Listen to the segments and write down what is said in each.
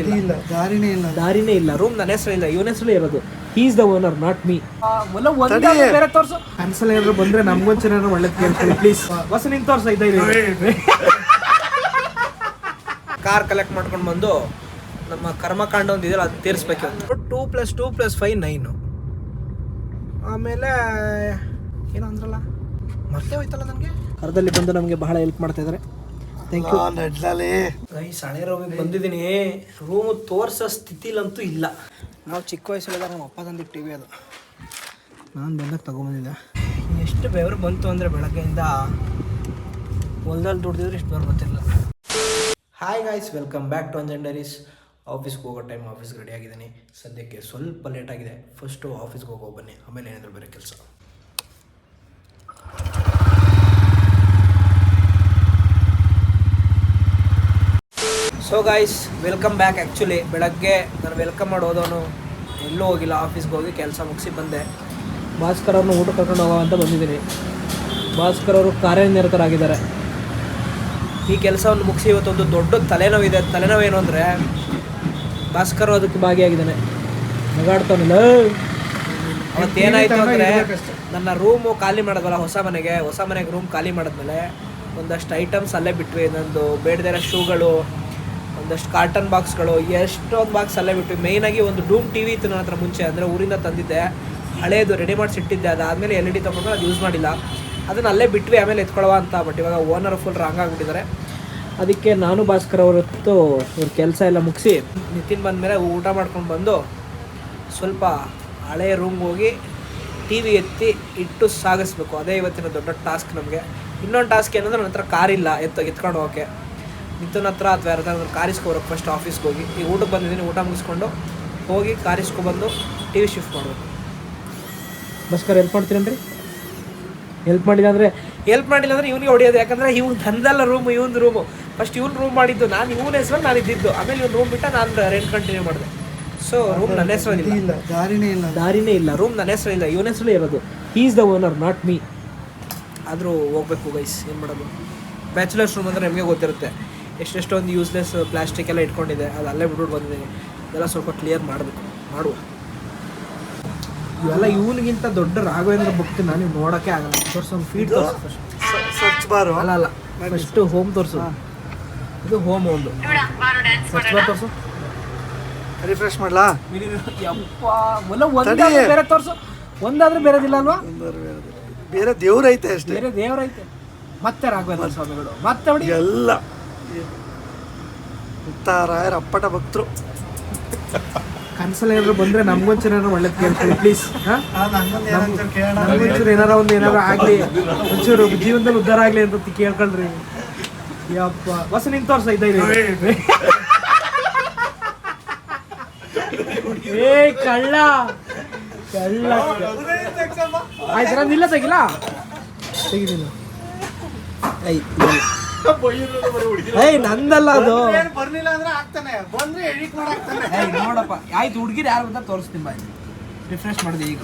ಇಲ್ಲ ದಾರಿನೇ ಇಲ್ಲ. ದಾರಿನೇ ಇಲ್ಲ. ರೂಮ್ ನನ್ನ ಹೆಸರು ಇಲ್ಲ ಇವನ ಹೆಸರು ಇರೋದು. Is the owner not me ಬೇರೆ ತೋರ್ಸು. ಕನ್ಸಲ್ ಏನಾದ್ರು ಬಂದ್ರೆ ನಮ್ಗೊಂಚು ಏನಾದ್ರು ಒಳ್ಳೇದು ಪ್ಲೀಸ್ ಬಸ್ ನಿಂಗೆ ತೋರ್ಸ ಇದ್ದ ಕಾರ್ ಕಲೆಕ್ಟ್ ಮಾಡ್ಕೊಂಡು ಬಂದು ನಮ್ಮ ಕರ್ಮಕಾಂಡ ಒಂದು ಇದೆಯಲ್ಲ ಅದು ತೀರಿಸ್ಬೇಕು two plus two plus five nine ಆಮೇಲೆ ಏನೋ ಅಂದ್ರಲ್ಲ? ಮತ್ತೆ ಹೋಯ್ತಲ್ಲ ನನಗೆ? ಕರದಲ್ಲಿ ಬಂದು ನಮಗೆ ಬಹಳ ಹೆಲ್ಪ್ ಮಾಡ್ತಾ ಇದ್ದಾರೆ ಥ್ಯಾಂಕ್ ಯು ನಡ್ಲಲ್ಲಿ ಈ ಸಳೆ ರೂಮಿಗೆ ಬಂದಿದ್ದೀನಿ. ರೂಮು ತೋರಿಸೋ ಸ್ಥಿತಿಲಂತೂ ಇಲ್ಲ. ನಾವು ಚಿಕ್ಕ ವಯಸ್ಸಲ್ಲಿದ್ದಾಗ ನಮ್ಮ ಅಪ್ಪ ತಂದಿದ್ದು ಟಿ ವಿ ಅದು. ನಾನು ಬಂದಾಗ ತೊಗೊಂಬಂದಿದ್ದೆ. ಎಷ್ಟು ಬೆವರು ಬಂತು ಅಂದರೆ ಬೆಳಗ್ಗೆಯಿಂದ ಹೊಲ್ದಲ್ಲಿ ದುಡ್ದಿದ್ರೆ ಇಷ್ಟು ಬೆವರು ಬರ್ತಿಲ್ಲ hi guys welcome back to ಅಂಜೆಂಡರೀಸ್ ಆಫೀಸ್ಗೆ ಹೋಗೋ ಟೈಮ್ ಆಫೀಸ್ಗೆ ರೆಡಿ ಆಗಿದ್ದೀನಿ. ಸದ್ಯಕ್ಕೆ ಸ್ವಲ್ಪ ಲೇಟ್ ಆಗಿದೆ. ಫಸ್ಟು ಆಫೀಸ್ಗೆ ಹೋಗೋ ಬನ್ನಿ. ಆಮೇಲೆ ಏನಾದರೂ ಬೇರೆ ಕೆಲಸ. So guys welcome back actually ಬೆಳಗ್ಗೆ ನಾನು ವೆಲ್ಕಮ್ ಮಾಡಿ ಹೋದವನು ಎಲ್ಲೂ ಹೋಗಿಲ್ಲ ಆಫೀಸ್ಗೆ ಹೋಗಿ ಕೆಲಸ ಮುಗಿಸಿ ಬಂದೆ. ಭಾಸ್ಕರ್ ಅವ್ರನ್ನ ಊಟ ಕರ್ಕೊಂಡು ಹೋಗೋ ಅಂತ ಬಂದಿದ್ದೀನಿ. ಭಾಸ್ಕರ್ ಅವರು ಕಾರ್ಯನಿರತರಾಗಿದ್ದಾರೆ. ಈ ಕೆಲಸವನ್ನು ಮುಗಿಸಿ ಇವತ್ತೊಂದು ದೊಡ್ಡ ತಲೆನೋವಿದೆ. ತಲೆನೋವು ಏನು ಅಂದರೆ ಭಾಸ್ಕರ್ ಅದಕ್ಕೆ ಭಾಗಿಯಾಗಿದ್ದಾನೆ. ನಗಾಡ್ತಾನಲ್ಲ ಅವತ್ತೇನಾಯಿತು ಅಂದರೆ ನನ್ನ ರೂಮು ಖಾಲಿ ಮಾಡೋದಲ್ಲ ಹೊಸ ಮನೆಗೆ. ಹೊಸ ಮನೆಗೆ ರೂಮ್ ಖಾಲಿ ಮಾಡಿದ್ಮೇಲೆ ಒಂದಷ್ಟು ಐಟಮ್ಸ್ ಅಲ್ಲೇ ಬಿಟ್ವಿ. ನಂದು ಬೇಡದಿರೋ ಶೂಗಳು ಒಂದಷ್ಟು ಕಾರ್ಟನ್ ಬಾಕ್ಸ್ಗಳು ಎಷ್ಟೊಂದು ಬಾಕ್ಸ್ ಅಲ್ಲೇ ಬಿಟ್ವಿ ಮೇಯ್ನಾಗಿ ಒಂದು ಡೂಮ್ ಟಿ ವಿ ಇತ್ತು ನನ್ನ ಹತ್ರ ಮುಂಚೆ ಅಂದರೆ ಊರಿಂದ ತಂದಿದ್ದೆ. ಹಳೇದು ರೆಡಿ ಮಾಡಿಸಿ ಇಟ್ಟಿದ್ದೆ, ಅದಾದಮೇಲೆ ಎಲ್ ಇ ಡಿ ತೊಗೊಂಡು ಅದು ಯೂಸ್ ಮಾಡಿಲ್ಲ. ಅದನ್ನು ಅಲ್ಲೇ ಬಿಟ್ವಿ, ಆಮೇಲೆ ಎತ್ಕೊಳ್ಳುವ ಅಂತ ಬಟ್ ಇವಾಗ ಓನರ್ ಫುಲ್ ರಾಂಗ್ ಆಗಿಬಿಟ್ಟಿದ್ದಾರೆ. ಅದಕ್ಕೆ ನಾನು ಭಾಸ್ಕರ್ ಅವರತ್ತು ಇವ್ರ ಕೆಲಸ ಎಲ್ಲ ಮುಗಿಸಿ ನಿತಿನ್ ಬಂದಮೇಲೆ ಊಟ ಮಾಡ್ಕೊಂಡು ಬಂದು ಸ್ವಲ್ಪ ಹಳೆಯ ರೂಮ್ಗೆ ಹೋಗಿ ಟಿ ವಿ ಎತ್ತಿ ಇಟ್ಟು ಸಾಗಿಸ್ಬೇಕು. ಅದೇ ಇವತ್ತಿನ ದೊಡ್ಡ ಟಾಸ್ಕ್ ನಮಗೆ. ಇನ್ನೊಂದು ಟಾಸ್ಕ್ ಏನಂದ್ರೆ ನನ್ನ ಹತ್ರ ಕಾರಿಲ್ಲ ಎತ್ತ ಎತ್ಕೊಂಡು ಹೋಗೋಕ್ಕೆ. ನಿತಿನ್ ಹತ್ರ ಅಥವಾ ಯಾರ್ದಾದ್ರು ಕಾರಿಸ್ಕೋಬೇಕು ಫಸ್ಟ್ ಆಫೀಸ್ಗೆ ಹೋಗಿ. ಈಗ ಊಟಕ್ಕೆ ಬಂದಿದ್ದೀನಿ ಊಟ ಮುಗಿಸ್ಕೊಂಡು ಹೋಗಿ ಕಾರಿಸ್ಕೊಬಂದು ಟಿ ವಿ ಶಿಫ್ಟ್ ಮಾಡಬೇಕು. ಬಸ್ಕರ್ ಹೆಲ್ಪ್ ಮಾಡ್ತೀರೇನ್ರಿ ಹೆಲ್ಪ್ ಮಾಡಿಲ್ಲ ಅಂದರೆ? ಹೆಲ್ಪ್ ಮಾಡಿಲ್ಲ ಅಂದರೆ ಇವನಿಗೆ ಹೊಡಿಯೋದು ಯಾಕಂದರೆ ಇವ್ನು ಧಂದಲ್ಲ ರೂಮು ಇವ್ನ ರೂಮು ಫಸ್ಟ್ ಇವ್ನು ರೂಮ್ ಮಾಡಿದ್ದು ನಾನು ಇವನ ಹೆಸರು ನಾನು ಇದ್ದಿದ್ದು. ಆಮೇಲೆ ಇವ್ನು ರೂಮ್ ಬಿಟ್ಟ ನಾನು ರೆಂಟ್ ಕಂಟಿನ್ಯೂ ಮಾಡಿದೆ. ಸೊ ರೂಮ್ ನನ್ನ ಹೆಸರು ಇಲ್ಲ. ದಾರಿನೇ ಇಲ್ಲ. ದಾರಿನೇ ಇಲ್ಲ ರೂಮ್ ನನ್ನ ಹೆಸರಿಲ್ಲ ಇವನ ಹೆಸರು ಇರೋದು. Is the owner not me ಆದರೂ ಹೋಗ್ಬೇಕು ಗೈಸ್ ಏನು ಮಾಡೋದು? ಬ್ಯಾಚುಲರ್ಸ್ ರೂಮ್ ಅಂದರೆ ನಿಮಗೆ ಗೊತ್ತಿರುತ್ತೆ. ಎಷ್ಟೆಷ್ಟೊಂದು ಯೂಸ್ಲೆಸ್ ಪ್ಲಾಸ್ಟಿಕ್ ಎಲ್ಲ ಇಟ್ಕೊಂಡಿದೆ ಅದು ಅಲ್ಲೇ ಬಿಟ್ಬಿಟ್ಟು ಬಂದಿದ್ದೀನಿ. ಇದೆಲ್ಲ ಸ್ವಲ್ಪ ಕ್ಲಿಯರ್ ಮಾಡಬೇಕು ಮಾಡುವ. ಇವೆಲ್ಲ ಇವನಿಗಿಂತ ದೊಡ್ಡ ರಾಘವೇಂದ್ರ ಭಕ್ತಿ ನಾನು ನೋಡೋಕ್ಕೆ ಆಗಲ್ಲ. ತೋರಿಸು ಒಂದು ಸ್ವಚ್ಛ ಬಾರು ಅಲ್ಲ ಅಲ್ಲ ಫಸ್ಟ್ ಹೋಮ್ ತೋರಿಸು. ಇದು ಹೋಮ್ ಒಂದು. ಸ್ವಚ್ಛ ಬಾರ್ ತೋರಿಸು. ರಿಫ್ರೆಶ್ ಮಾಡ್ಲಾ? ಯಪ್ಪ ಮೊಲ ಒಂದಾದ್ರೆ ಬೇರೆ ತೋರಿಸು. ಒಂದಾದ್ರೂ ಬೇರೆದಿಲ್ಲ ಅಲ್ವಾ? ಬೇರೆ ದೇವ್ರೈತೆ ಅಷ್ಟೇ. ಬೇರೆ ದೇವರೈತೆ. ಮತ್ತೆ ರಾಘವೇಂದ್ರ ಸ್ವಾಮಿಗಳು. ಮತ್ತೆ ಎಲ್ಲ. ಮುತ್ತಾರಾಯರ ಅಪ್ಪಟ ಭಕ್ತರು. ಕನ್ಸಲ್ ಏನಾದ್ರು ಬಂದ್ರೆ ನಮ್ಗೊಂಚೂರು ಏನಾದ್ರು ಒಳ್ಳೇದು ಕೇಳ್ತೀವಿ ಪ್ಲೀಸ್ ನಮ್ಗೊಂಚೂರು ಏನಾರ ಒಂದು ಏನಾದ್ರು ಆಗ್ಲಿ. ಒಂಚೂರು ಜೀವನದಲ್ಲಿ ಉದ್ಧಾರ ಆಗ್ಲಿ ಅಂತ ತಿ- ಕೇಳ್ಕೊಳ್ರಿ. ಯಪ್ಪ. ಬಸ್ ನಿಂಗೆ ತೋರ್ಸ ಇದ್ದ ಏ ಕಳ್ಳ. ಕಳ್ಳ. ಆಯ್ತು ನಿಲ್ಲ ಇಲ್ಲ ತೆಗಿಲ್ಲ ತೆಗಿದಿಲ್ಲ ಐ ಏಯ್ ನಂದಲ್ಲ ಅದು. ಬರ್ಲಿಲ್ಲ ಅಂದ್ರೆ ಆಗ್ತಾನೆ. ಬಂದ್ರೆ ಎಡಿಟ್ ಮಾಡಾಕ್ತಾನೆ ಏಯ್ ನೋಡಪ್ಪ. ಆಯ್ತು ಹುಡುಗಿರು ಯಾರು ಅಂತ ತೋರಿಸ್ತೀನಿ ಬಾಯ್ ರಿಫ್ರೆಶ್ ಮಾಡಿದೆ ಈಗ.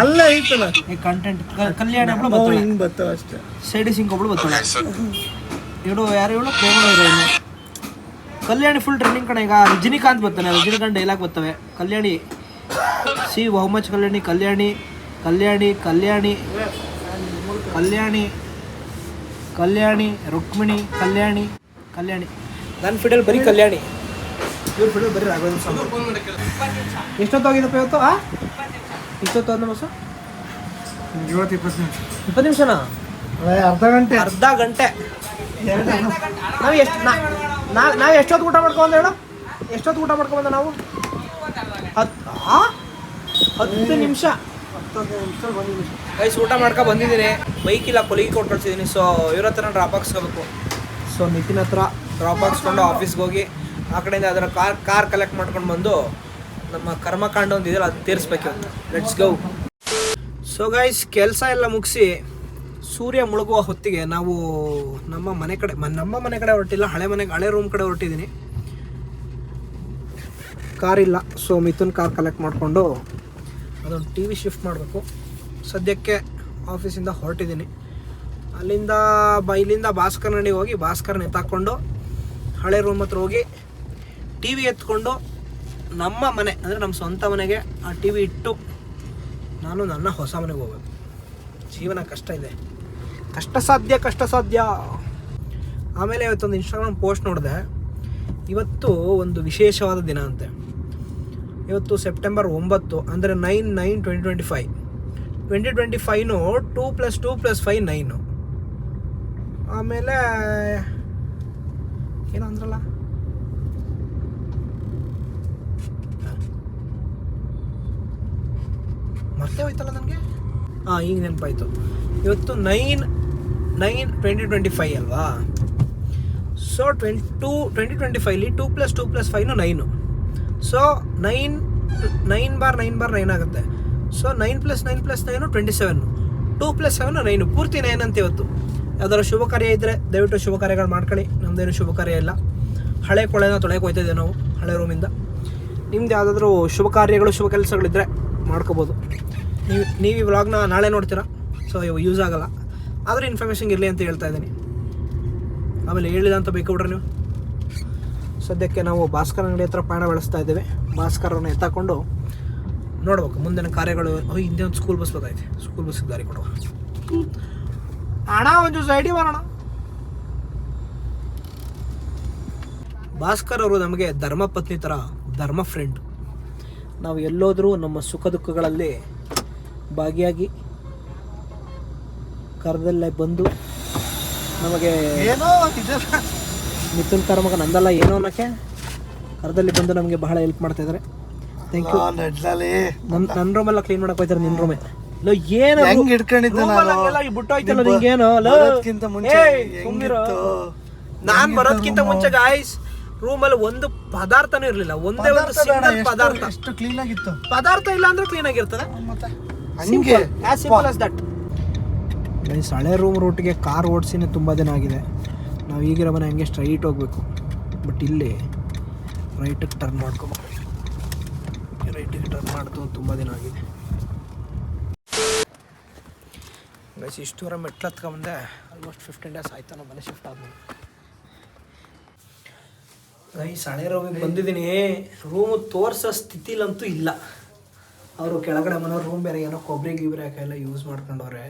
ಅಲ್ಲ ಐತಲ್ಲ ಈ ಕಂಟೆಂಟ್ ಕಲ್ಯಾಣ ಒಬ್ಳು ಬರ್ತಾಳೆ ಹಿಂಗ್ ಬರ್ತಾವ ಅಷ್ಟೇ. ಸೈಡಿ ಸಿಂಗ್ ಒಬ್ಳು ಬರ್ತಾಳೆ ಇವಳು ಯಾರು ಇವಳು ಕಲ್ಯಾಣಿ ಫುಲ್ ಟ್ರೈನಿಂಗ್ ಕಡೆ ಈಗ ರಜನಿಕಾಂತ್ ಬರ್ತಾನೆ ರಜನಿಕಾಂತ್ ಡೈಲಾಗ್ ಬರ್ತವೆ ಕಲ್ಯಾಣಿ ಸಿ ಬಹುಮಚ್ ಮಚ್ ಕಲ್ಯಾಣಿ ಕಲ್ಯಾಣಿ ಕಲ್ಯಾಣಿ ಕಲ್ಯಾಣಿ ಕಲ್ಯಾಣಿ. ಕಲ್ಯಾಣಿ ರುಕ್ಮಿಣಿ ಕಲ್ಯಾಣಿ ಕಲ್ಯಾಣಿ. ನನ್ನ ಫಿಡಲ್ ಬರೀ ಕಲ್ಯಾಣಿ. ಇವ್ರ ಫಿಡಲ್ ಬರೀ ರಾಘವೇಂದ್ರ ಸ್ವಾಮಿ. ಎಷ್ಟೊತ್ತಾಗಿದಪ್ಪ ಇವತ್ತು? ಆ? ಇಷ್ಟೊತ್ತು ಅಂದ ಸರ್ ಇವತ್ತು ಇಪ್ಪತ್ತು ನಿಮಿಷ. ಇಪ್ಪತ್ತು ನಿಮಿಷನಾ? ಅರ್ಧ ಗಂಟೆ. ಅರ್ಧ ಗಂಟೆ. ನಾವು ಎಷ್ಟು ನಾವು ಎಷ್ಟೊತ್ತು ಊಟ ಮಾಡ್ಕೊಂಡ್ ಹೇಳು ಎಷ್ಟೊತ್ತು ಊಟ ಮಾಡ್ಕೊಂಬಂದ ನಾವು? ಹತ್ತು ಆ? ಹತ್ತು ನಿಮಿಷ. ಹತ್ತೊಂದು ನಿಮಿಷ ಬಂದಿದ್ದೀವಿ ಗೈಸ್ ಊಟ ಮಾಡ್ಕೊ ಬಂದಿದ್ದೀನಿ. ಬೈಕ್ ಇಲ್ಲ, ಕೊಲಿಗೆ ಕೊಟ್ಟು ಕಳ್ಸಿದ್ದೀನಿ ಸೊ ಇವ್ರ ಹತ್ರ ಡ್ರಾಪ್ ಹಾಕ್ಸ್ಕೋಬೇಕು. ಸೊ ನಿತಿನ್ ಹತ್ರ ಡ್ರಾಪ್ ಹಾಕ್ಸ್ಕೊಂಡು ಆಫೀಸ್ಗೆ ಹೋಗಿ, ಆ ಕಡೆಯಿಂದ ಅದರ ಕಾರ್ ಕಾರ್ ಕಲೆಕ್ಟ್ ಮಾಡ್ಕೊಂಡು ಬಂದು ನಮ್ಮ ಕರ್ಮಕಾಂಡ ಒಂದು ಇದೆಯಲ್ಲ ಅದು ತೀರಿಸ್ಬೇಕು ಲೆಟ್ಸ್ ಗೌ ಸೊ ಗೈಸ್ ಕೆಲಸ ಎಲ್ಲ ಮುಗಿಸಿ ಸೂರ್ಯ ಮುಳುಗುವ ಹೊತ್ತಿಗೆ ನಾವು ನಮ್ಮ ಮನೆ ಕಡೆ ನಮ್ಮ ಮನೆ ಕಡೆ ಹೊರಟಿಲ್ಲ, ಹಳೆ ಮನೆಗೆ ಹಳೆ ರೂಮ್ ಕಡೆ ಹೊರಟಿದ್ದೀನಿ ಕಾರ್ ಇಲ್ಲ. ಸೊ ಮಿಥುನ್ ಕಾರ್ ಕಲೆಕ್ಟ್ ಮಾಡಿಕೊಂಡು ಅದೊಂದು ಟಿ ವಿ ಶಿಫ್ಟ್ ಮಾಡಬೇಕು. ಸದ್ಯಕ್ಕೆ ಆಫೀಸಿಂದ ಹೊರಟಿದ್ದೀನಿ. ಅಲ್ಲಿಂದ ಬ ಇಲ್ಲಿಂದ ಭಾಸ್ಕರ್ನಡಿ ಹೋಗಿ ಭಾಸ್ಕರ್ನ ಎತ್ತಾಕೊಂಡು ಹಳೆ ರೂಮ್ ಹತ್ರ ಹೋಗಿ ಟಿ ವಿ ಎತ್ಕೊಂಡು ನಮ್ಮ ಮನೆ, ಅಂದರೆ ನಮ್ಮ ಸ್ವಂತ ಮನೆಗೆ ಆ ಟಿ ವಿ ಇಟ್ಟು ನಾನು ನನ್ನ ಹೊಸ ಮನೆಗೆ ಹೋಗ್ಬೇಕು ಜೀವನ ಕಷ್ಟ ಇದೆ. ಕಷ್ಟ ಸಾಧ್ಯ ಕಷ್ಟ ಸಾಧ್ಯ. ಆಮೇಲೆ ಇವತ್ತೊಂದು ಇನ್ಸ್ಟಾಗ್ರಾಮ್ ಪೋಸ್ಟ್ ನೋಡಿದೆ. ಇವತ್ತು ಒಂದು ವಿಶೇಷವಾದ ದಿನ ಅಂತೆ. ಇವತ್ತು ಸೆಪ್ಟೆಂಬರ್ ಒಂಬತ್ತು, ಅಂದರೆ nine nine twenty twenty five twenty twenty ಫೈವ್ನು two plus two plus five nine ಆಮೇಲೆ, ಏನೋ ಅಂದ್ರಲ್ಲ? ಮತ್ತೆ ಹೋಯ್ತಲ್ಲ ನನಗೆ? ಹಾಂ ಈಗ ನೆನಪಾಯ್ತು. ಇವತ್ತು nine nine twenty twenty five ಅಲ್ವಾ? So twenty two twenty twenty ಫೈವ್ಲಿ two plus two plus ಫೈವ್ನು ನೈನು ಸೊ ನೈನ್ ನೈನ್ ಬಾರ್ ನೈನ್ ಬಾರ್ ನೈನ್ ಆಗುತ್ತೆ. So nine plus nine plus nine twenty seven two plus seven nine ಪೂರ್ತಿ nine ಅಂತ ಇವತ್ತು. ಯಾವ್ದಾದ್ರು ಶುಭ ಕಾರ್ಯ ಇದ್ದರೆ ದಯವಿಟ್ಟು ಶುಭ ಕಾರ್ಯಗಳು ಮಾಡ್ಕೊಳ್ಳಿ. ನಮ್ಮದೇನು ಶುಭ ಕಾರ್ಯ ಇಲ್ಲ. ಹಳೆ ಕೊಳೆನ ತೊಳೆಯಕ್ಕೆ ಹೋಯ್ತಿದ್ದೆ ನಾವು, ಹಳೆ ರೂಮಿಂದ ನಿಮ್ದು ಯಾವುದಾದ್ರೂ ಶುಭ ಕಾರ್ಯಗಳು, ಶುಭ ಕೆಲಸಗಳಿದ್ದರೆ ಮಾಡ್ಕೋಬೋದು. ನೀವು ನೀವು ಈ ವ್ಲಾಗ್ನ ನಾಳೆ ನೋಡ್ತೀರಾ? ಸೊ ಯೂಸ್ ಆಗಲ್ಲ. ಆದರೆ ಇನ್ಫಾರ್ಮೇಷನ್ ಇರಲಿ ಅಂತ ಹೇಳ್ತಾ ಇದ್ದೀನಿ ಆಮೇಲೆ ಹೇಳಿದ ಅಂತ ಬೇಕಾಬಿಟ್ರೆ ನೀವು. ಸದ್ಯಕ್ಕೆ ನಾವು ಭಾಸ್ಕರ್ ಅಂಗಡಿ ಹತ್ರ ಪಯಣ ಬೆಳೆಸ್ತಾ ಇದ್ದೇವೆ. ಭಾಸ್ಕರನ್ನು ಎತ್ತಾಕೊಂಡು ನೋಡ್ಬೇಕು. ಮುಂದಿನ ಕಾರ್ಯಗಳು ಹಿಂದೆ ಒಂದು ಸ್ಕೂಲ್ ಬಸ್ ಬರ್ತೈತೆ. ಸ್ಕೂಲ್ ಬಸ್ ದಾರಿ ಕೊಡುವ. ಅಣ್ಣ ಒಂದು ಸೈಡಿ ಬರೋಣ ಭಾಸ್ಕರ್ ಅವರು ನಮಗೆ ಧರ್ಮಪತ್ನಿ ಥರ ಧರ್ಮ ಫ್ರೆಂಡ್ ನಾವು ಎಲ್ಲೋದ್ರೂ ನಮ್ಮ ಸುಖ ದುಃಖಗಳಲ್ಲಿ ಭಾಗಿಯಾಗಿ ಕರ್ದಲ್ಲೇ ಬಂದು ನಮಗೆ ಏನೋ ಮಿಥುನ್ ಕರ್ಮಗ ನಂದಲ್ಲ ಏನೋ ಅನ್ನೋಕ್ಕೆ ಕರ್ದಲ್ಲಿ ಬಂದು ನಮಗೆ ಬಹಳ ಹೆಲ್ಪ್ ಮಾಡ್ತಾ ಇದ್ದಾರೆ. ಥ್ಯಾಂಕ್ ಯು ನಡ್ಲಲ್ಲಿ ನನ್ನ ನನ್ನ ರೂಮೆಲ್ಲ ಕ್ಲೀನ್ ಮಾಡಕ್ ಹೋಯ್ತಾರೆ ನಿನ್ನ ರೂಮೇ ಲೋ ಏನು ಹೆಂಗ್ ಇಟ್ಕೊಂಡಿದ್ದೆ ನಾನು? ಬಿಟ್ಟೋಯ್ತಲ್ಲ ನಿಂಗೇನು? ಲೋ. ಬರೋದ್ಕಿಂತ ಮುಂಚೆ. ಹೆಂಗಿತ್ತು? ನಾನ್ ಬರೋದ್ಕಿಂತ ಮುಂಚೆ ಗಾಯ್ಸ್ ರೂಮಲ್ಲಿ ಒಂದು ಪದಾರ್ಥನೂ ಇರಲಿಲ್ಲ. ಒಂದೇ ಒಂದು ಸಿಂಗಲ್ ಪದಾರ್ಥ. ಎಷ್ಟು ಕ್ಲೀನ್ ಆಗಿತ್ತು? ಪದಾರ್ಥ ಇಲ್ಲ ಅಂದ್ರೆ ಕ್ಲೀನ್ ಆಗಿರ್ತದೆ. ಮತ್ತೆ? ಹಂಗೆ? As simple as that guys ಹಳೆ ರೂಮ್ ರೂಟ್ಗೆ ಕಾರ್ ಓಡಿಸಿನೇ ತುಂಬ ದಿನ ಆಗಿದೆ. ನಾವು ಈಗಿರೋ ಮನೆ ಹಂಗೆ ಸ್ಟ್ರೈಟ್ ಹೋಗ್ಬೇಕು. ಬಟ್ ಇಲ್ಲಿ ರೈಟಿಗೆ ಟರ್ನ್ ಮಾಡ್ಕೋಬೇಕು ರೈಟಿಗೆ ಟರ್ನ್ ಮಾಡ್ತು, ತುಂಬ ದಿನ ಆಗಿದೆ. ಗೈಸ್ ಇಷ್ಟು ದೂರ ಮೆಟ್ಲು ಹತ್ಕೊಂಬಂದೆ ಆಲ್ಮೋಸ್ಟ್ ಫಿಫ್ಟೀನ್ ಡೇಸ್ ಆಯ್ತು ನಮ್ಮ ಮನೆ ಶಿಫ್ಟ್ ಆದ್ಮೇಲೆ. ಗೈಸ್ ಹಳೆ ರೂಮಿಗೆ ಬಂದಿದ್ದೀನಿ. ರೂಮು ತೋರಿಸೋ ಸ್ಥಿತಿಲಂತೂ ಇಲ್ಲ. ಅವರು ಕೆಳಗಡೆ ಮನೋರು ರೂಮ್ ಬೇರೆ, ಏನೋ ಕೊಬ್ಬರಿ ಗಿಬ್ರಿ ಹಾಕೆಲ್ಲ ಯೂಸ್ ಮಾಡ್ಕೊಂಡವ್ರೆ.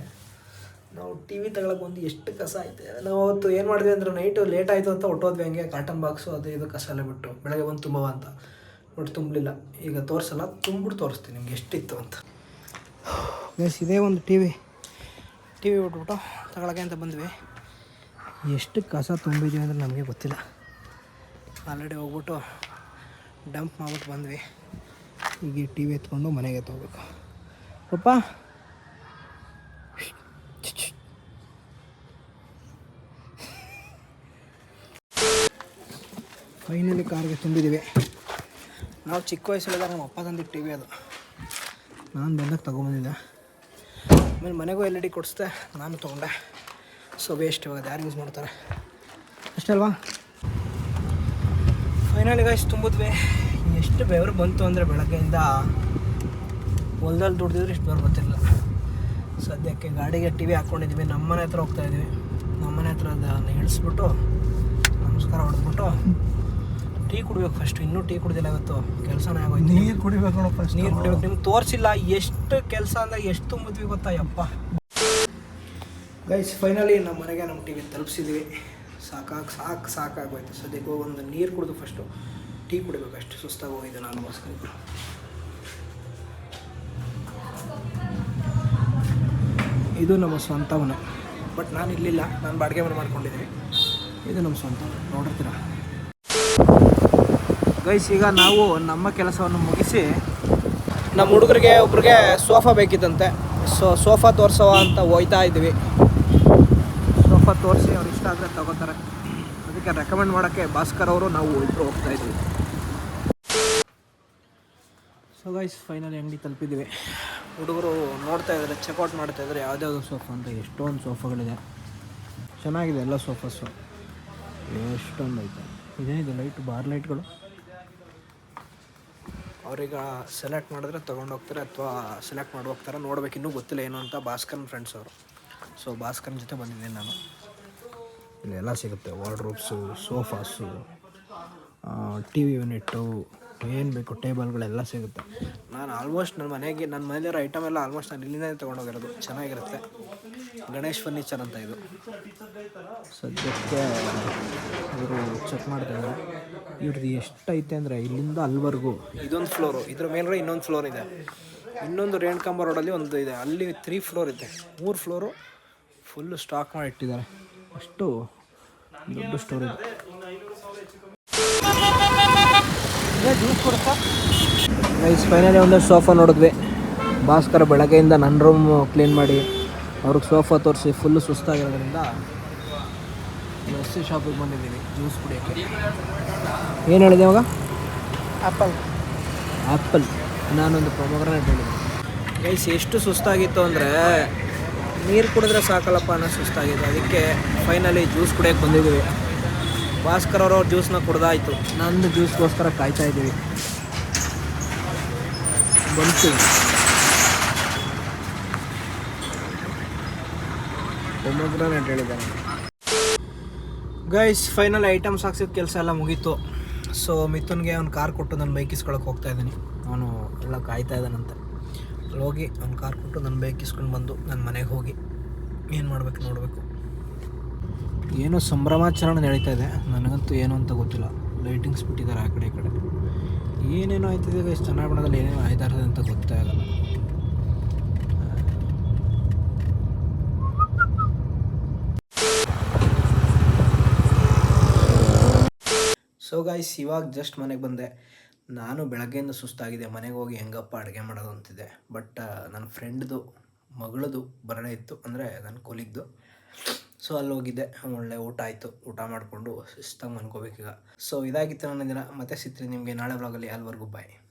ನಾವು ಟಿ ವಿ ತಗೊಳಕ್ಕೆ ಬಂದು ಎಷ್ಟು ಕಸ ಐತೆ. ನಾವು ಅವತ್ತು ಏನು ಮಾಡಿದ್ವಿ ಅಂದ್ರೆ ನೈಟು ಲೇಟ್ ಆಯಿತು ಅಂತ ಹೊಟ್ಟೋದ್ವಿ ಹಂಗೆ ಕಾಟನ್ ಬಾಕ್ಸು ಅದು ಇದು ಕಸ ಎಲ್ಲ ಬಿಟ್ಟು, ಬೆಳಗ್ಗೆ ಬಂದು ತುಂಬವ ಅಂತ. ಬಟ್ ತುಂಬಲಿಲ್ಲ. ಈಗ ತೋರಿಸಲ್ಲ ತುಂಬಿಟ್ಟು ತೋರಿಸ್ತೀನಿ ನಿಮ್ಗೆ ಎಷ್ಟಿತ್ತು ಅಂತ. ಗೈಸ್ ಇದೇ ಒಂದು ಟಿ ವಿ ಟಿ ವಿ ಬಿಟ್ಬಿಟ್ಟು ತಗೊಳಕ್ಕೆ ಅಂತ ಬಂದ್ವಿ. ಎಷ್ಟು ಕಸ ತುಂಬಿದ್ವಿ ಅಂದರೆ ನಮಗೆ ಗೊತ್ತಿಲ್ಲ. ಆಲ್ರೆಡಿ ಹೋಗ್ಬಿಟ್ಟು ಡಂಪ್ ಮಾಡ್ಬಿಟ್ಟು ಬಂದ್ವಿ. ಈಗ ಟಿ ವಿ ಎತ್ಕೊಂಡು ಮನೆಗೆ ಎತ್ತೋಗ್ಬೇಕು. ಪಪ್ಪ. ಫೈನಲಿ ಕಾರ್ಗೆ ತುಂಬಿದ್ದೀವಿ. ನಾವು ಚಿಕ್ಕ ವಯಸ್ಸಲ್ಲಿದ್ದಾಗ ನಮ್ಮ ಅಪ್ಪ ತಂದಿದ್ದು ಟಿ ವಿ ಅದು. ನಾನು ಬಂದಾಗ ತೊಗೊಂಬಂದಿದ್ದೆ. ಆಮೇಲೆ ಮನೆಗೂ ಎಲ್ ಇ ಡಿ ಕೊಡಿಸ್ದೆ, ನಾನು ತೊಗೊಂಡೆ. ಸೊ ವೇಸ್ಟ್ ಇವಾಗ ಯಾರು ಯೂಸ್ ಮಾಡ್ತಾರೆ. ಅಷ್ಟೇ ಅಲ್ವಾ? ಈಗ ಗಾಯ್ಸ್ ತುಂಬಿದ್ವಿ. ಎಷ್ಟು ಬೆವರು ಬಂತು ಅಂದರೆ ಬೆಳಗ್ಗೆಯಿಂದ ಹೊಲ್ದಲ್ಲಿ ದುಡ್ದಿದ್ರೆ ಇಷ್ಟು ಬೆವರು ಬರ್ತಿರಲಿಲ್ಲ. ಸದ್ಯಕ್ಕೆ ಗಾಡಿಗೆ ಟಿ ವಿ ಹಾಕ್ಕೊಂಡಿದ್ವಿ ನಮ್ಮ ಮನೆ ಹತ್ರ ಹೋಗ್ತಾಯಿದ್ವಿ ನಮ್ಮ ಮನೆ ಹತ್ರ ಅದನ್ನು ಇಳಿಸ್ಬಿಟ್ಟು, ನಮಸ್ಕಾರ ಹೊಡೆದ್ಬಿಟ್ಟು ಟೀ ಕುಡಿಬೇಕು ಫಸ್ಟ್ ಇನ್ನೂ ಟೀ ಕುಡಿದಿಲ್ಲ ಇವತ್ತು. ಕೆಲಸನೇ ಆಗೋಯ್ತು. ನೀರು ಕುಡಿಬೇಕು ನೋಡಪ್ಪ. ನೀರು ಕುಡಿಬೇಕು. ನಿಮ್ಗೆ ತೋರಿಸಿಲ್ಲ. ಎಷ್ಟು ಕೆಲಸ ಅಂದಾಗ ಎಷ್ಟು ತುಂಬಿದ್ವಿ ಗೊತ್ತಾ ಯಪ್ಪ? ಗೈಸ್ ಫೈನಲಿ ನಮ್ಮ ಮನೆಗೆ ನಮ್ಮ ಟಿವಿ ತಲುಪಿಸಿದ್ವಿ. ಸಾಕಾಗಿ ಸಾಕು ಸಾಕಾಗೋಯ್ತು. ಸದ್ಯಕ್ಕೆ ಹೋಗಿ ಒಂದು ನೀರು ಕುಡಿದು ಫಸ್ಟು ಟೀ ಕುಡಿಬೇಕು. ಅಷ್ಟು ಸುಸ್ತಾಗಿ ಹೋಗಿದ್ದೆ ನಾನು ಬಸ್ಗೆ ಇದು ನಮ್ಮ ಸ್ವಂತ ಮನೆ. ಬಟ್ ನಾನು ಇರಲಿಲ್ಲ ನಾನು ಬಾಡಿಗೆ ಮನೆ ಮಾಡ್ಕೊಂಡಿದ್ದೀನಿ. ಇದು ನಮ್ಮ ಸ್ವಂತ ನೋಡಿರ್ತೀರ? ಗೈಸ್ ಈಗ ನಾವು ನಮ್ಮ ಕೆಲಸವನ್ನು ಮುಗಿಸಿ ನಮ್ಮ ಹುಡುಗರಿಗೆ ಒಬ್ರಿಗೆ ಸೋಫಾ ಬೇಕಿತ್ತಂತೆ. ಸೊ ಸೋಫಾ ತೋರಿಸೋ ಅಂತ ಹೋಯ್ತಾ ಇದ್ವಿ ಸೋಫಾ ತೋರಿಸಿ ಅವ್ರು ಇಷ್ಟ ಆದರೆ ತಗೋತಾರೆ. ಅದಕ್ಕೆ ರೆಕಮೆಂಡ್ ಮಾಡೋಕ್ಕೆ ಭಾಸ್ಕರ್ ಅವರು ನಾವು ಇಬ್ಬರು ಹೋಗ್ತಾ ಇದ್ವಿ ಸೊ ಗೈಸ್ ಫೈನಲಿ ಅಂಗಡಿ ತಲುಪಿದ್ವಿ ಹುಡುಗರು ನೋಡ್ತಾ ಇದ್ದಾರೆ ಚೆಕ್ಔಟ್ ಮಾಡ್ತಾ ಇದ್ದಾರೆ. ಯಾವುದ್ಯಾವುದು ಸೋಫಾ ಅಂತ ಎಷ್ಟೊಂದು ಸೋಫಾಗಳಿದೆ. ಚೆನ್ನಾಗಿದೆ ಎಲ್ಲ ಸೋಫಾಸು. ಎಷ್ಟೊಂದು ಐತೆ. ಇದೇನಿದೆ ಲೈಟ್ ಬಾರ್ ಲೈಟ್ಗಳು ಅವ್ರೀಗ ಸೆಲೆಕ್ಟ್ ಮಾಡಿದ್ರೆ ತೊಗೊಂಡು ಹೋಗ್ತಾರೆ ಅಥವಾ ಸೆಲೆಕ್ಟ್ ಮಾಡಿ ಹೋಗ್ತಾರೆ ನೋಡ್ಬೇಕು. ಇನ್ನೂ ಗೊತ್ತಿಲ್ಲ ಏನು ಅಂತ ಭಾಸ್ಕರ್ ಫ್ರೆಂಡ್ಸ್ ಅವರು. ಸೊ ಭಾಸ್ಕರನ್ ಜೊತೆ ಬಂದಿದ್ದೀನಿ ನಾನು. ಇಲ್ಲಿ ಎಲ್ಲ ಸಿಗುತ್ತೆ. Wardrobes sofas T V unit ಏನು ಬೇಕು ಟೇಬಲ್ಗಳೆಲ್ಲ ಸಿಗುತ್ತೆ. ನಾನು ಆಲ್ಮೋಸ್ಟ್ ನನ್ನ ಮನೆಗೆ ನನ್ನ ಮನೇಲಿರೋ ಐಟಮ್ ಎಲ್ಲ ಆಲ್ಮೋಸ್ಟ್ ನಾನು ಇಲ್ಲಿಂದಲೇ ತೊಗೊಂಡೋಗಿರೋದು ಚೆನ್ನಾಗಿರುತ್ತೆ. ಗಣೇಶ್ ಫರ್ನಿಚರ್ ಅಂತ ಇದು. ಸದ್ಯಕ್ಕೆ ಇವರು ಚೆಕ್ ಮಾಡ್ತಾರೆ ಇವ್ರದ್ದು ಎಷ್ಟೈತೆ ಅಂದರೆ ಇಲ್ಲಿಂದ ಅಲ್ಲಿವರೆಗೂ ಇದೊಂದು ಫ್ಲೋರು ಇದ್ರ ಮೇಲ್ಗಡೆ ಇನ್ನೊಂದು ಫ್ಲೋರ್ ಇದೆ. ಇನ್ನೊಂದು ರೇಣುಕಾಂಬ ರೋಡಲ್ಲಿ ಒಂದು ಇದೆ. ಅಲ್ಲಿ ತ್ರೀ ಫ್ಲೋರ್ ಇದೆ. ಮೂರು ಫ್ಲೋರು ಫುಲ್ಲು ಸ್ಟಾಕ್ ಮಾಡಿ ಇಟ್ಟಿದ್ದಾರೆ. ಅಷ್ಟು ದೊಡ್ಡ ಸ್ಟೋರ್ ಗೈಸ್ ಫೈನಲಿ ಒಂದಷ್ಟು ಸೋಫಾ ನೋಡಿದ್ವಿ. ಭಾಸ್ಕರ್ ಬೆಳಗ್ಗೆಯಿಂದ ನನ್ನ ರೂಮ್ ಕ್ಲೀನ್ ಮಾಡಿ. ಅವ್ರಿಗೆ ಸೋಫಾ ತೋರಿಸಿ ಫುಲ್ಲು ಸುಸ್ತಾಗಿರೋದ್ರಿಂದ ಎಸ್ಸಿ ಶಾಪಿಗೆ ಬಂದಿದ್ದೀನಿ ಜ್ಯೂಸ್ ಕುಡಿಯೋಕ್ಕೆ. ಏನು ಹೇಳಿದೆ ಇವಾಗ? ಆ್ಯಪಲ್ ಆ್ಯಪಲ್ ನಾನೊಂದು ಪ್ರೊಮೋಗ್ರಾನೇಟ್ ಹೇಳಿದೆ. ಗೈಸ್ ಎಷ್ಟು ಸುಸ್ತಾಗಿತ್ತು ಅಂದರೆ ನೀರು ಕುಡಿದ್ರೆ ಸಾಕಲ್ಲಪ್ಪ ಅನ್ನೋ ಸುಸ್ತಾಗಿತ್ತು. ಅದಕ್ಕೆ ಫೈನಲಿ ಜ್ಯೂಸ್ ಕುಡಿಯೋಕ್ಕೆ ಬಂದಿದ್ದೀವಿ. ಭಾಸ್ಕರ್ ಅವರು ಜ್ಯೂಸ್ನ ಕುಡ್ದಾಯ್ತು. ನಂದು ಜ್ಯೂಸ್ಗೋಸ್ಕರ ಕಾಯ್ತಾ ಇದ್ದೀವಿ ಬಂತು. ಪ್ರೊಮೋಗ್ರಾನೇಟ್ ಹೇಳಿದ್ದಾನೆ ಗೈಸ್ ಫೈನಲ್ ಐಟಮ್ಸ್ ಹಾಕ್ಸಿದ ಕೆಲಸ ಎಲ್ಲ ಮುಗೀತು. ಸೊ ಮಿಥುನ್ಗೆ ಅವ್ನು ಕಾರ್ ಕೊಟ್ಟು ನಾನು ಬೈಕ್ ಇಸ್ಕೊಳಕ್ಕೆ ಹೋಗ್ತಾ ಇದ್ದೀನಿ. ಅವನು ಎಲ್ಲ ಕಾಯ್ತಾ ಇದ್ದಾನಂತೆ ಅಲ್ಲಿ ಹೋಗಿ ಅವ್ನು ಕಾರ್ ಕೊಟ್ಟು ನನ್ನ ಬೈಕ್ ಇಸ್ಕೊಂಡು ಬಂದು ನನ್ನ ಮನೆಗೆ ಹೋಗಿ ಏನು ಮಾಡಬೇಕು ನೋಡಬೇಕು. ಏನೋ ಸಂಭ್ರಮಾಚರಣೆ ನಡೀತಾ ಇದೆ. ನನಗಂತೂ ಏನು ಅಂತ ಗೊತ್ತಿಲ್ಲ. ಲೈಟಿಂಗ್ಸ್ ಬಿಟ್ಟಿದ್ದಾರೆ ಆ ಕಡೆ ಈ ಕಡೆ. ಏನೇನೋ ಆಯ್ತಿದೆ ಗೈಸ್ ಚನ್ನಾಪಟ್ಟಣದಲ್ಲಿ ಏನೇನೋ ಆಯ್ತಾ ಇರೋದು ಅಂತ ಗೊತ್ತೇ ಸೊ ಗೈಸ್ ಇವಾಗ ಜಸ್ಟ್ ಮನೆಗೆ ಬಂದೆ. ನಾನು ಬೆಳಗ್ಗೆಯಿಂದ ಸುಸ್ತಾಗಿದೆ, ಮನೆಗೆ ಹೋಗಿ ಹೆಂಗಪ್ಪ ಅಡುಗೆ ಮಾಡೋದು ಅಂತಿದೆ ಬಟ್ ನನ್ನ ಫ್ರೆಂಡ್ದು ಮಗಳದು ಬರಡೆ ಇತ್ತು, ಅಂದರೆ ನನ್ನ ಕೊಲಿಗ್ದು. ಸೊ ಅಲ್ಲಿ ಹೋಗಿದ್ದೆ, ಒಳ್ಳೆ ಊಟ ಆಯಿತು, ಊಟ ಮಾಡಿಕೊಂಡು ಸುಸ್ತಾಗಿ ಮನ್ಕೋಬೇಕೀಗ ಸೊ ಇದಾಗಿತ್ತು ನನ್ನ ದಿನ. ಮತ್ತೆ ಸಿಗ್ತೀನಿ ನಿಮಗೆ ನಾಳೆ ಬ್ಲಾಗಲ್ಲಿ ಅಲ್ಲಿವರೆಗೂ ಬಾಯ್